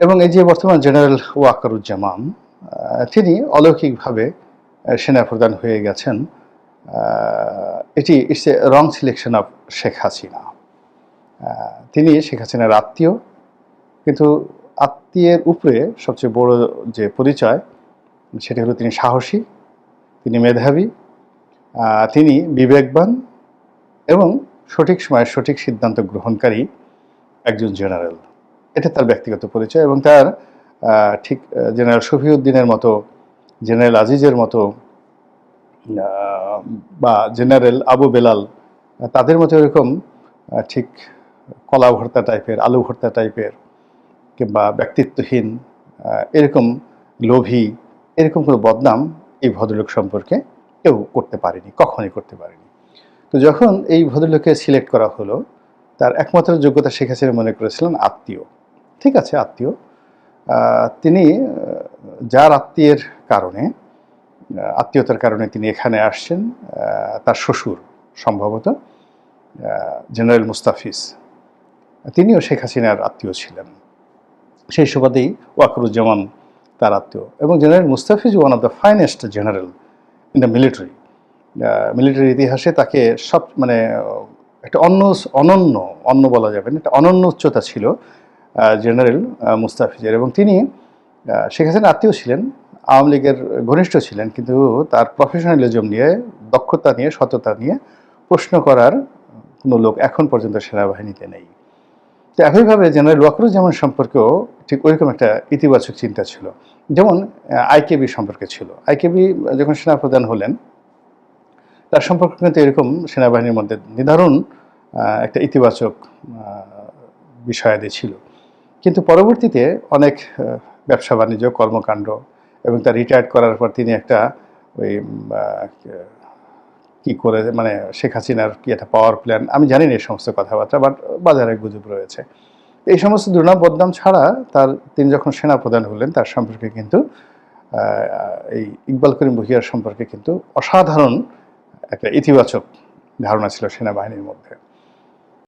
এবং এই যে বর্তমান জেনারেল ওয়াকারুজ্জামান তিনি অলৌকিকভাবে সেনাপ্রধান হয়ে গেছেন। এটি it's a wrong selection of Sheikh Hasina তিনি শেখ হাসিনার আত্মীয়, কিন্তু আত্মীয়ের উপরে সবচেয়ে বড় যে পরিচয়, সেটি হলো তিনি সাহসী, তিনি মেধাবী তিনি বিবেকবান এবং সঠিক সময়ে সঠিক সিদ্ধান্ত গ্রহণকারী একজন জেনারেল। এটা তার ব্যক্তিগত পরিচয় এবং তার ঠিক জেনারেল শফিউদ্দিনের মতো, জেনারেল আজিজের মতো বা জেনারেল আবু বেলাল, তাদের মতো এরকম ঠিক কলা ভর্তা টাইপের, আলু ভর্তা টাইপের কিংবা ব্যক্তিত্বহীন এরকম লোভী, এরকম কোনো বদনাম এই ভদ্রলোক সম্পর্কে কেউ করতে পারেনি, কখনোই করতে পারেনি। তো যখন এই ভদ্রলোককে সিলেক্ট করা হলো, তার একমাত্র যোগ্যতা শেখ হাসিনা মনে করেছিলেন আত্মীয়। ঠিক আছে, আত্মীয়। তিনি যার আত্মীয়ের কারণে আত্মীয়তার কারণে তিনি এখানে আসছেন তার শ্বশুর সম্ভবত জেনারেল মুস্তাফিজ। তিনিও শেখ হাসিনার আত্মীয় ছিলেন। সেই সুবাদেই ওয়াকরুজ্জামান তার আত্মীয় এবং general Mustafiz one of the finest general in the military military ইতিহাসে তাকে সব মানে একটা অন্য, অনন্য, অন্য বলা যাবে না, একটা অনন্য উচ্চতা ছিল। জেনারেল মুস্তাফিজের এবং তিনি শেখ হাসিনার আত্মীয় ছিলেন, আওয়ামী লীগের ঘনিষ্ঠ ছিলেন, কিন্তু তার প্রফেশনালিজম নিয়ে, দক্ষতা নিয়ে, সততা নিয়ে প্রশ্ন করার কোনো লোক এখন পর্যন্ত সেনাবাহিনীতে নেই। তো একইভাবে জেনারেল ওয়াকরুজ্জামান সম্পর্কেও ঠিক ওইরকম একটা ইতিবাচক চিন্তা ছিল। যেমন আইকেবি সম্পর্কে ছিল। আইকেবি যখন সেনাপ্রধান হলেন, তার সম্পর্কে কিন্তু এরকম সেনাবাহিনীর মধ্যে নির্ধারণ একটা ইতিবাচক বিষয়াদি ছিল। কিন্তু পরবর্তীতে অনেক ব্যবসা বাণিজ্য, কর্মকাণ্ড এবং তার রিটায়ার্ড করার পর তিনি একটা ওই কি করে মানে শেখ হাসিনার কি একটা পাওয়ার প্ল্যান আমি জানি না এই সমস্ত কথাবার্তা বাট বাজারে গুজব রয়েছে। এই সমস্ত দুর্নাম বদনাম ছাড়া তার, তিনি যখন সেনা প্রধান হলেন, তার সম্পর্কে কিন্তু এই ইকবাল করিম ভুইয়ার সম্পর্কে কিন্তু অসাধারণ একটা ইতিবাচক ধারণা ছিল সেনাবাহিনীর মধ্যে।